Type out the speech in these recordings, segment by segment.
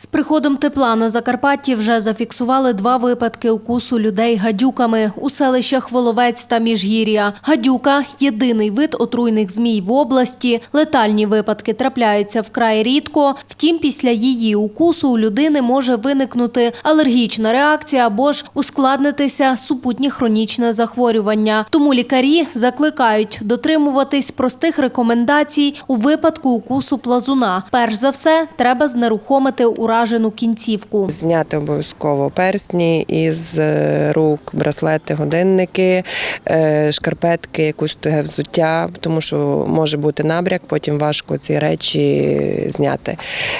З приходом тепла на Закарпатті вже зафіксували два випадки укусу людей гадюками у селищах Воловець та Міжгір'я. Гадюка – єдиний вид отруйних змій в області. Летальні випадки трапляються вкрай рідко. Втім, після її укусу у людини може виникнути алергічна реакція або ж ускладнитися супутнє хронічне захворювання. Тому лікарі закликають дотримуватись простих рекомендацій у випадку укусу плазуна. Перш за все, треба знерухомити уражену кінцівку. Зняти обов'язково персні із е, рук, браслети, годинники, е, шкарпетки, якусь взуття, тому що може бути набряк, потім важко ці речі зняти.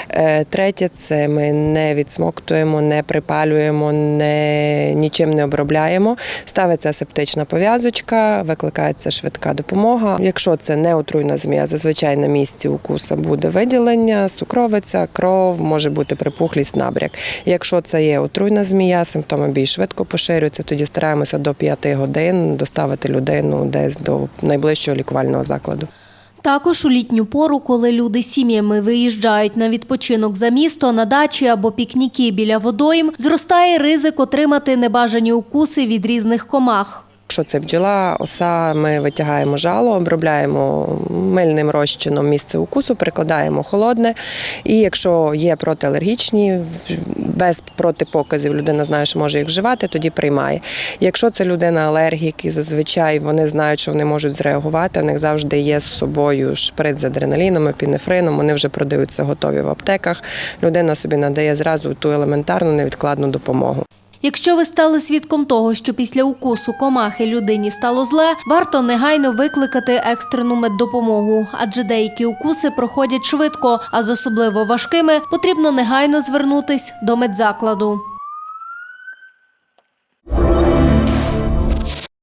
Е, Третє це ми не відсмоктуємо, не припалюємо, не, нічим не обробляємо. Ставиться асептична пов'язочка, викликається швидка допомога. Якщо це не отруйна змія, зазвичай на місці укуса буде виділення, сукровиця, кров, може бути припухлість, набряк. Якщо це є отруйна змія, симптоми більш швидко поширюються, тоді стараємося до 5 годин доставити людину десь до найближчого лікувального закладу. Також у літню пору, коли люди сім'ями виїжджають на відпочинок за місто, на дачі або пікніки біля водойм, зростає ризик отримати небажані укуси від різних комах. Якщо це бджола, оса, ми витягаємо жало, обробляємо мильним розчином місце укусу, прикладаємо холодне. І якщо є протиалергічні, без протипоказів людина знає, що може їх вживати, тоді приймає. Якщо це людина алергік, і зазвичай вони знають, що вони можуть зреагувати. У них завжди є з собою шприц з адреналіном, епінефрином. Вони вже продаються готові в аптеках. Людина собі надає зразу ту елементарну невідкладну допомогу. Якщо ви стали свідком того, що після укусу комахи людині стало зле, варто негайно викликати екстрену меддопомогу, адже деякі укуси проходять швидко, а з особливо важкими потрібно негайно звернутись до медзакладу.